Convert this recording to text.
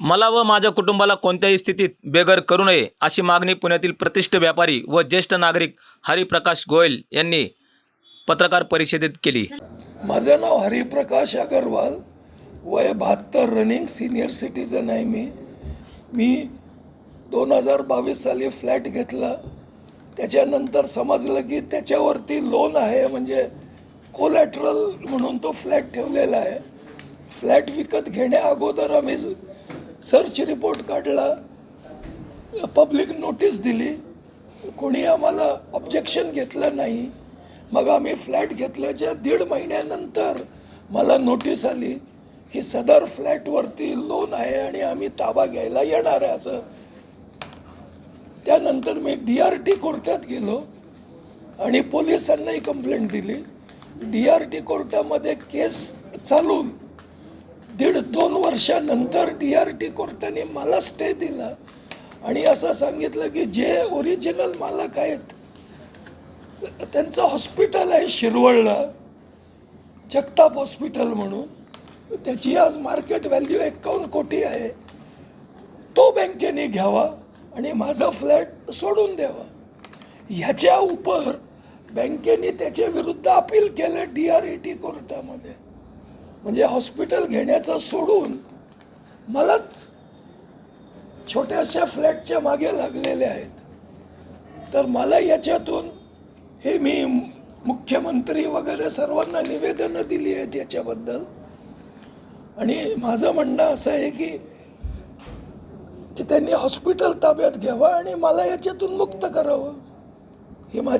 मला व माझ्या कुटुंबाला कोणत्याही स्थितीत बेघर करू नये अशी मागणी पुण्यातील प्रतिष्ठ व्यापारी व ज्येष्ठ नागरिक हरिप्रकाश गोयल यांनी पत्रकार परिषदेत केली. माझं नाव हरिप्रकाश अगरवाल वय बहात्तर रनिंग सिनियर सिटीजन आहे मी. मी दोन हजार बावीस साली फ्लॅट घेतला. त्याच्यानंतर समजलं की त्याच्यावरती लोन आहे म्हणजे कोलॅटरल म्हणून तो फ्लॅट ठेवलेला आहे. फ्लॅट विकत घेण्या अगोदर आम्ही सर्च रिपोर्ट काढला. पब्लिक नोटीस दिली. कोणी आम्हाला ऑब्जेक्शन घेतलं नाही. मग आम्ही फ्लॅट घेतल्याच्या दीड महिन्यानंतर मला नोटीस आली की सदर फ्लॅटवरती लोन आहे आणि आम्ही ताबा घ्यायला येणार आहे असं. त्यानंतर मी डी आर टी कोर्टात गेलो आणि पोलिसांनाही कंप्लेंट दिली. डी आर टी कोर्टामध्ये केस चालून दीड दोन वर्षानंतर डी आर टी कोर्टाने मला स्टे दिला. आणि असं सांगितलं की जे ओरिजिनल मालक आहेत त्यांचं हॉस्पिटल आहे शिरवळला जगताप हॉस्पिटल म्हणून. त्याची आज मार्केट व्हॅल्यू एकावन्न कोटी आहे. तो बँकेने घ्यावा आणि माझा फ्लॅट सोडून द्यावा. ह्याच्या उपर बँकेने त्याच्या विरुद्ध अपील केलं डी आर ए टी कोर्टामध्ये. म्हणजे हॉस्पिटल घेण्याचं सोडून मलाच छोट्याशा फ्लॅटच्या मागे लागलेले आहेत. तर मला याच्यातून हे मी मुख्यमंत्री वगैरे सर्वांना निवेदनं दिली आहेत याच्याबद्दल. आणि माझं म्हणणं असं आहे की की त्यांनी हॉस्पिटल ताब्यात घ्यावं आणि मला याच्यातून मुक्त करावं. ही माझी